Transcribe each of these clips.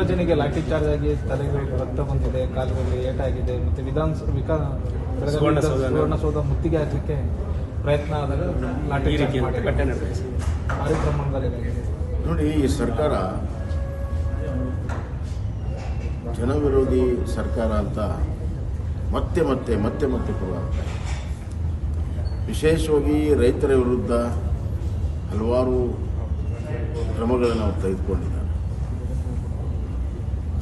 ತುಂಬಾ ಜನಕ್ಕೆ ಲಾಠಿ ಚಾರ್ಜ್ ಆಗಿ ತಲೆಗೆ ರಕ್ತ ಬಂದಿದೆ ಕಾಲುಗಳಿಗೆ ಏಟಾಗಿದೆ ಮತ್ತೆ ವಿಧಾನಸೌಧ ಮುತ್ತಿಗೆ ಹಾಕಲಿಕ್ಕೆ ಪ್ರಯತ್ನ ಆದಾಗ ಲಾಠಿ ಭಾರಿ ಪ್ರಮಾಣದಲ್ಲಿ ನೋಡಿ ಈ ಸರ್ಕಾರ ಜನವಿರೋಧಿ ಸರ್ಕಾರ ಅಂತ ಮತ್ತೆ ಮತ್ತೆ ಮತ್ತೆ ಮತ್ತೆ ಕೊಡುತ್ತೆ ವಿಶೇಷವಾಗಿ ರೈತರ ವಿರುದ್ಧ ಹಲವಾರು ಕ್ರಮಗಳನ್ನು ನಾವು ತೆಗೆದುಕೊಂಡಿದ್ದಾರೆ.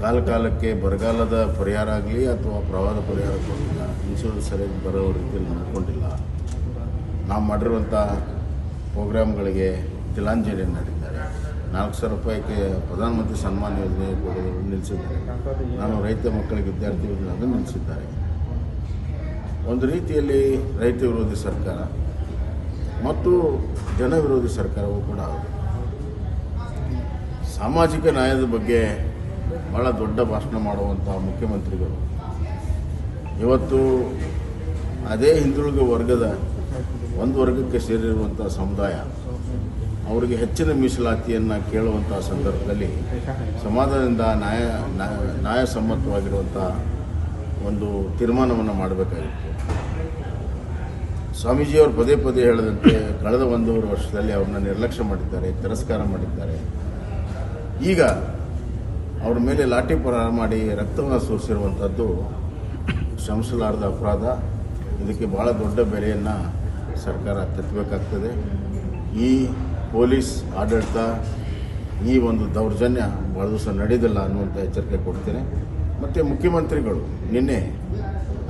ಕಾಲ ಕಾಲಕ್ಕೆ ಬರಗಾಲದ ಪರಿಹಾರ ಆಗಲಿ ಅಥವಾ ಪ್ರವಾಹದ ಪರಿಹಾರ ಕೊಡಲಿಲ್ಲ ಇನ್ಶೂರೆನ್ಸ್ ಸರಿಯಾಗಿ ಬರೋ ರೀತಿಯಲ್ಲಿ ನೋಡ್ಕೊಂಡಿಲ್ಲ ನಾವು ಮಾಡಿರುವಂಥ ಪ್ರೋಗ್ರಾಮ್ಗಳಿಗೆ ತಿಲಾಂಜಲಿ ನೀಡಿದ್ದಾರೆ. ನಾಲ್ಕು ಸಾವಿರ ರೂಪಾಯಿಗೆ ಪ್ರಧಾನಮಂತ್ರಿ ಸನ್ಮಾನ ಯೋಜನೆ ಕೊಡೋದು ನಿಲ್ಲಿಸಿದ್ದಾರೆ ನಾನು ರೈತ ಮಕ್ಕಳಿಗೆ ವಿದ್ಯಾರ್ಥಿ ಯೋಜನೆ ಅದನ್ನು ನಿಲ್ಲಿಸಿದ್ದಾರೆ ಒಂದು ರೀತಿಯಲ್ಲಿ ರೈತ ವಿರೋಧಿ ಸರ್ಕಾರ ಮತ್ತು ಜನ ವಿರೋಧಿ ಸರ್ಕಾರವೂ ಕೂಡ ಸಾಮಾಜಿಕ ನ್ಯಾಯದ ಬಗ್ಗೆ ಭಾಳ ದೊಡ್ಡ ಭಾಷಣ ಮಾಡುವಂಥ ಮುಖ್ಯಮಂತ್ರಿಗಳು. ಇವತ್ತು ಅದೇ ಹಿಂದುಳಿದ ವರ್ಗದ ಒಂದು ವರ್ಗಕ್ಕೆ ಸೇರಿರುವಂಥ ಸಮುದಾಯ, ಅವರಿಗೆ ಹೆಚ್ಚಿನ ಮೀಸಲಾತಿಯನ್ನು ಕೇಳುವಂಥ ಸಂದರ್ಭದಲ್ಲಿ ಸಮಾಜದಿಂದ ನ್ಯಾಯ ನ್ಯಾಯ- ನ್ಯಾಯಸಮ್ಮತವಾಗಿರುವಂಥ ಒಂದು ತೀರ್ಮಾನವನ್ನು ಮಾಡಬೇಕಾಗಿತ್ತು. ಸ್ವಾಮೀಜಿಯವರು ಪದೇ ಪದೇ ಹೇಳದಂತೆ ಕಳೆದ ಒಂದೂವರೆ ವರ್ಷದಲ್ಲಿ ಅವ್ರನ್ನ ನಿರ್ಲಕ್ಷ್ಯ ಮಾಡಿದ್ದಾರೆ, ತಿರಸ್ಕಾರ ಮಾಡಿದ್ದಾರೆ. ಈಗ ಅವ್ರ ಮೇಲೆ ಲಾಠಿ ಪ್ರಹಾರ ಮಾಡಿ ರಕ್ತವನ್ನು ಸೋರಿಸಿರುವಂಥದ್ದು ಶ್ರಮಿಸಲಾರದ ಅಪರಾಧ. ಇದಕ್ಕೆ ಭಾಳ ದೊಡ್ಡ ಬೆಲೆಯನ್ನು ಸರ್ಕಾರ ತೆತ್ತಬೇಕಾಗ್ತದೆ ಈ ಪೊಲೀಸ್ ಆಡಳಿತ ಈ ಒಂದು ದೌರ್ಜನ್ಯ ಭಾಳ ದಿವಸ ನಡೆದಿಲ್ಲ ಅನ್ನುವಂಥ ಎಚ್ಚರಿಕೆ ಕೊಡ್ತೇನೆ. ಮತ್ತು ಮುಖ್ಯಮಂತ್ರಿಗಳು ನಿನ್ನೆ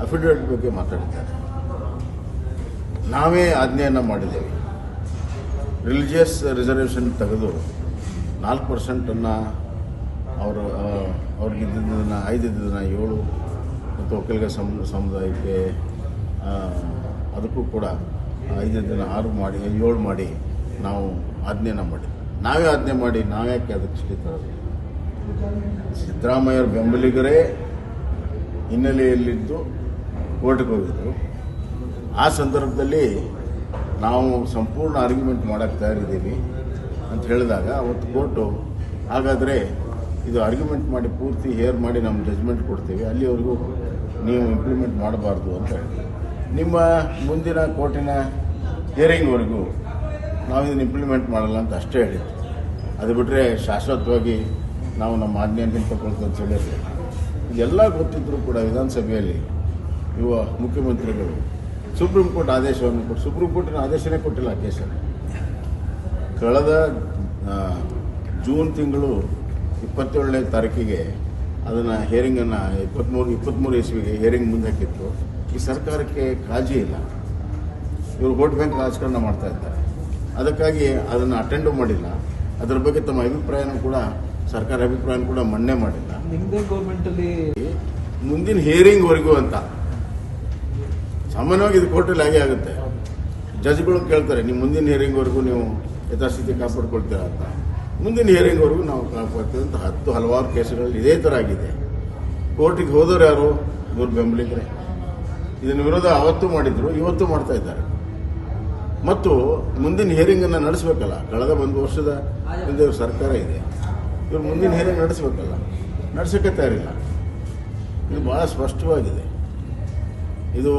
ಅಫಿಡವಿಟ್ ಬಗ್ಗೆ ಮಾತಾಡಿದ್ದಾರೆ. ನಾವೇ ಆಜ್ಞೆಯನ್ನು ಮಾಡಿದ್ದೇವೆ. ರಿಲಿಜಿಯಸ್ ರಿಸರ್ವೇಷನ್ ತೆಗೆದು ನಾಲ್ಕು ಪರ್ಸೆಂಟನ್ನು ಅವರು ಅವ್ರಿಗೆ ಇದ್ದಿದ್ದನ್ನು ಐದಿದ್ದನ್ನು ಏಳು ಮತ್ತು ಒಕ್ಕಲಿಗ ಸಮ್, ಸಮುದಾಯಕ್ಕೆ ಅದಕ್ಕೂ ಕೂಡ ಐದಿದ್ದನ್ನು ಆರು ಮಾಡಿ, ಏಳು ಮಾಡಿ ನಾವು ಆಜ್ಞೆನ ಮಾಡಿ ನಾವೇ ಆಜ್ಞೆ ಮಾಡಿ, ನಾವ್ಯಾಕೆ ಅದಕ್ಕೆ ಶ್ರೀ ತರೋದು? ಸಿದ್ದರಾಮಯ್ಯರ ಬೆಂಬಲಿಗರೇ ಹಿನ್ನೆಲೆಯಲ್ಲಿದ್ದು ಕೋರ್ಟ್ಗೆ ಹೋಗಿದ್ದರು ಆ ಸಂದರ್ಭದಲ್ಲಿ ನಾವು ಸಂಪೂರ್ಣ ಆರ್ಗ್ಯುಮೆಂಟ್ ಮಾಡೋಕ್ಕೆ ತಯಾರಿದ್ದೀವಿ ಅಂತ ಹೇಳಿದಾಗ ಅವತ್ತು ಕೋರ್ಟು ಹಾಗಾದರೆ ಇದು ಆರ್ಗ್ಯುಮೆಂಟ್ ಮಾಡಿ ಪೂರ್ತಿ ಹೇರ್ ಮಾಡಿ ನಮ್ಮ ಜಜ್ಮೆಂಟ್ ಕೊಡ್ತೀವಿ. ಅಲ್ಲಿವರೆಗೂ ನೀವು ಇಂಪ್ಲಿಮೆಂಟ್ ಮಾಡಬಾರ್ದು ಅಂತ ನಿಮ್ಮ ಮುಂದಿನ ಕೋರ್ಟಿನ ಹಿಯರಿಂಗ್ವರೆಗೂ ನಾವು ಇದನ್ನು ಇಂಪ್ಲಿಮೆಂಟ್ ಮಾಡಲ್ಲ ಅಂತ ಅಷ್ಟೇ ಹೇಳಿದ್ದು. ಅದು ಬಿಟ್ಟರೆ ಶಾಶ್ವತವಾಗಿ ನಾವು ನಮ್ಮ ಆಜ್ಞೆಯನ್ನು ಅಂತ ಹೇಳಿರಲಿಲ್ಲ ಇದೆಲ್ಲ ಗೊತ್ತಿದ್ದರೂ ಕೂಡ ವಿಧಾನಸಭೆಯಲ್ಲಿ ಯುವ ಮುಖ್ಯಮಂತ್ರಿಗಳು ಸುಪ್ರೀಂ ಕೋರ್ಟ್ ಆದೇಶವನ್ನು ಕೊಟ್ಟು, ಸುಪ್ರೀಂ ಕೋರ್ಟಿನ ಆದೇಶನೇ ಕೊಟ್ಟಿಲ್ಲ ಕೇಸಲ್ಲಿ. ಕಳೆದ ಜೂನ್ ತಿಂಗಳು ಇಪ್ಪತ್ತೇಳನೇ ತಾರೀಕಿಗೆ ಅದನ್ನು ಹೇರಿಂಗನ್ನು ಇಪ್ಪತ್ತ್ಮೂರು ಇಪ್ಪತ್ತ್ಮೂರು ಇಸ್ವಿಗೆ ಹೇರಿಂಗ್ ಮುಂದೆ ಹಾಕಿತ್ತು ಈ ಸರ್ಕಾರಕ್ಕೆ ಕಾಳಜಿ ಇಲ್ಲ. ಇವರು ವೋಟ್ ಬ್ಯಾಂಕ್ ರಾಜಕಾರಣ ಮಾಡ್ತಾ ಇದ್ದಾರೆ. ಅದಕ್ಕಾಗಿ ಅದನ್ನು ಅಟೆಂಡು ಮಾಡಿಲ್ಲ. ಅದರ ಬಗ್ಗೆ ತಮ್ಮ ಅಭಿಪ್ರಾಯನೂ ಕೂಡ ಸರ್ಕಾರ ಅಭಿಪ್ರಾಯನ ಕೂಡ ಮನ್ನೆ ಮಾಡಿಲ್ಲ. ನಿಮ್ಮದೇ ಗೌರ್ಮೆಂಟಲ್ಲಿ ಮುಂದಿನ ಹಿಯರಿಂಗ್ವರೆಗೂ ಅಂತ. ಸಾಮಾನ್ಯವಾಗಿ ಇದು ಕೋರ್ಟಲ್ಲಿ ಹಾಗೆ ಆಗುತ್ತೆ. ಜಜ್ಗಳು ಕೇಳ್ತಾರೆ ನೀವು ಮುಂದಿನ ಹಿಯರಿಂಗ್ವರೆಗೂ ನೀವು ಯಥಾಸ್ಥಿತಿ ಕಾಪಾಡ್ಕೊಳ್ತೀರಾ ಅಂತ. ಮುಂದಿನ ಹಿಯರಿಂಗ್ವರೆಗೂ ನಾವು ಅಂತ ಹತ್ತು ಹಲವಾರು ಕೇಸುಗಳಲ್ಲಿ ಇದೇ ಥರ ಆಗಿದೆ. ಕೋರ್ಟಿಗೆ ಹೋದವರು ಯಾರು? ಇವ್ರು ಬೆಂಬಲಿಗರೆ. ಇದನ್ನ ವಿರೋಧ ಅವತ್ತು ಮಾಡಿದ್ರು, ಇವತ್ತು ಮಾಡ್ತಾ ಇದ್ದಾರೆ. ಮತ್ತು ಮುಂದಿನ ಹಿಯರಿಂಗನ್ನು ನಡೆಸಬೇಕಲ್ಲ? ಕಳೆದ ಒಂದು ವರ್ಷದ ಹಿಂದೆ ಸರ್ಕಾರ ಇದೆ. ಇವ್ರು ಮುಂದಿನ ಹಿಯರಿಂಗ್ ನಡೆಸಬೇಕಲ್ಲ? ನಡೆಸೋಕ್ಕೆ ತಯಾರಿಲ್ಲ. ಇದು ಬಹಳ ಸ್ಪಷ್ಟವಾಗಿದೆ. ಇದು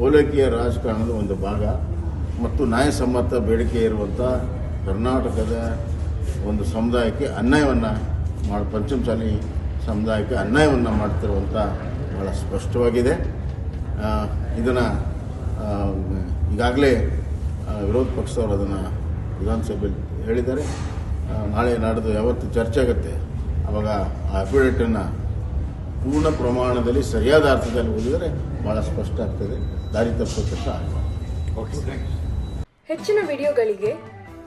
ಓಲೈಕೆಯ ರಾಜಕಾರಣದ ಒಂದು ಭಾಗ. ಮತ್ತು ನ್ಯಾಯಸಮ್ಮತ ಬೇಡಿಕೆ ಇರುವಂಥ ಕರ್ನಾಟಕದ ಒಂದು ಸಮುದಾಯಕ್ಕೆ ಅನ್ಯಾಯವನ್ನು ಮಾಡಿ, ಪಂಚಮಸಾಲಿ ಸಮುದಾಯಕ್ಕೆ ಅನ್ಯಾಯವನ್ನು ಮಾಡ್ತಿರುವಂಥ ಬಹಳ ಸ್ಪಷ್ಟವಾಗಿದೆ. ಇದನ್ನು ಈಗಾಗಲೇ ವಿರೋಧ ಪಕ್ಷದವರು ಅದನ್ನು ವಿಧಾನಸಭೆಯಲ್ಲಿ ಹೇಳಿದ್ದಾರೆ. ನಾಳೆ ನಾಡಿದ್ದು ಯಾವತ್ತು ಚರ್ಚೆ ಆಗುತ್ತೆ ಆವಾಗ ಆ ಅಫಿಡೇಟನ್ನು ಪೂರ್ಣ ಪ್ರಮಾಣದಲ್ಲಿ ಸರಿಯಾದ ಅರ್ಥದಲ್ಲಿ ಓದಿದರೆ ಭಾಳ ಸ್ಪಷ್ಟ ಆಗ್ತದೆ. ದಾರಿ ತಪ್ಪೋ ಕಷ್ಟ ಆಗಬಾರ್ದು ಹೆಚ್ಚಿನ ವಿಡಿಯೋಗಳಿಗೆ